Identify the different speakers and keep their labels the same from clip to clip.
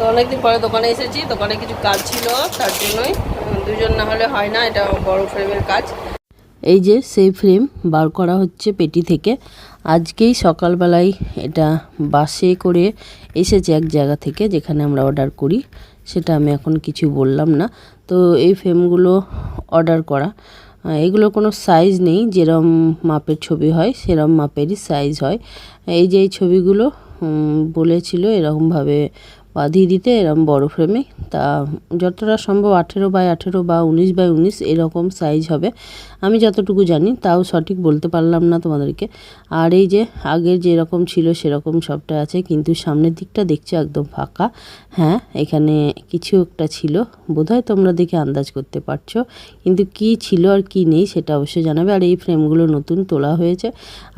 Speaker 1: তো অনেকদিন পরে দোকানে এসেছি, দোকানে কিছু কাজ ছিল, তার জন্যই দুজন না হলে হয় না, এটা বড় ফ্রেমের কাজ। এই যে সেই ফ্রেম বার করা হচ্ছে পেটি থেকে। আজকেই সকালবেলায় এটা বাসে করে এসেছে এক জায়গা থেকে যেখানে আমরা অর্ডার করি, সেটা আমি এখন কিছু বললাম না। তো এই ফ্রেমগুলো অর্ডার করা। এগুলো কোনো সাইজ নেই, যেরম মাপের ছবি হয়, সেরম মাপেরই সাইজ হয়। এই যে এই ছবিগুলো বলেছিল এরকমভাবে বাঁধিয়ে দিতে এরকম বড় ফ্রেমে তা যতটা সম্ভব আঠেরো বাই আঠেরো বা উনিশ বাই উনিশ এরকম সাইজ হবে। আমি যতটুকু জানি তাও সঠিক বলতে পারলাম না তোমাদেরকে। আর এই যে আগের যেরকম ছিল সেরকম সবটা আছে, কিন্তু সামনের দিকটা দেখছ একদম ফাঁকা। হ্যাঁ এখানে কিছু একটা ছিল, বোধহয় তোমরা দেখে আন্দাজ করতে পারছ। কিন্তু কি ছিল আর কি নেই সেটা অবশ্যই জানাবে। আর এই ফ্রেমগুলো নতুন তোলা হয়েছে,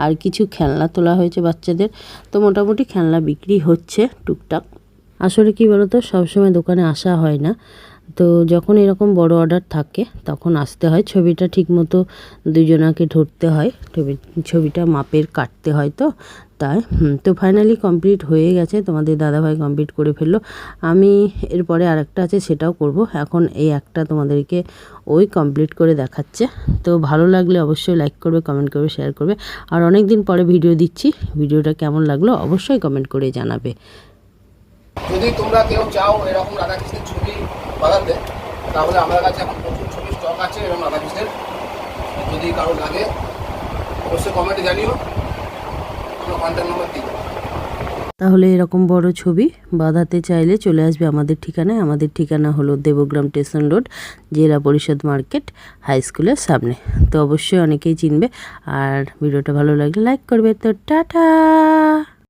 Speaker 1: আর কিছু খেলনা তোলা হয়েছে বাচ্চাদের। তো মোটামুটি খেলনা বিক্রি হচ্ছে টুকটাক। আসলে কি বলতো, সবসময় দোকানে আসা হয় না। তো যখন এরকম বড় অর্ডার থাকে, তখন আসতে হয়। ছবিটা ঠিকমতো দুজনাকে ধরতে হয়। ছবি, ছবিটা মাপের কাটতে হয় তো, তাই তো ফাইনালি কমপ্লিট হয়ে গেছে। তোমাদের দাদাভাই কমপ্লিট করে ফেলল। আমি এরপরে আরেকটা আছে, সেটাও করব। এখন এই একটা তোমাদেরকে ওই কমপ্লিট করে দেখাচ্ছে। তো ভালো লাগলে অবশ্যই লাইক করবে কমেন্ট করবে শেয়ার করবে। আর অনেক দিন পরে ভিডিও দিচ্ছি। ভিডিওটা কেমন লাগল, অবশ্যই কমেন্ট করে জানাবে।
Speaker 2: যদি তোমরা কেউ চাও এরকম রাধাকৃষ্ণের ছবি বানাতে, তাহলে আমার কাছে এখন প্রচুর ছবি স্টক আছে এরকম রাধাকৃষ্ণের। যদি কারও লাগে, অবশ্যই কমেন্টে জানিও। আমার কন্ট্যাক্ট নাম্বার দিই
Speaker 1: তাহলে এরকম বড় ছবি বাঁধাতে চাইলে চলে আসবে আমাদের ঠিকানায়। আমাদের ঠিকানা হলো দেবগ্রাম স্টেশন রোড, জেলা পরিষদ মার্কেট, হাই স্কুলের সামনে। তো অবশ্যই অনেকেই চিনবে। আর ভিডিওটা ভালো লাগলে লাইক করবে। তো টাটা!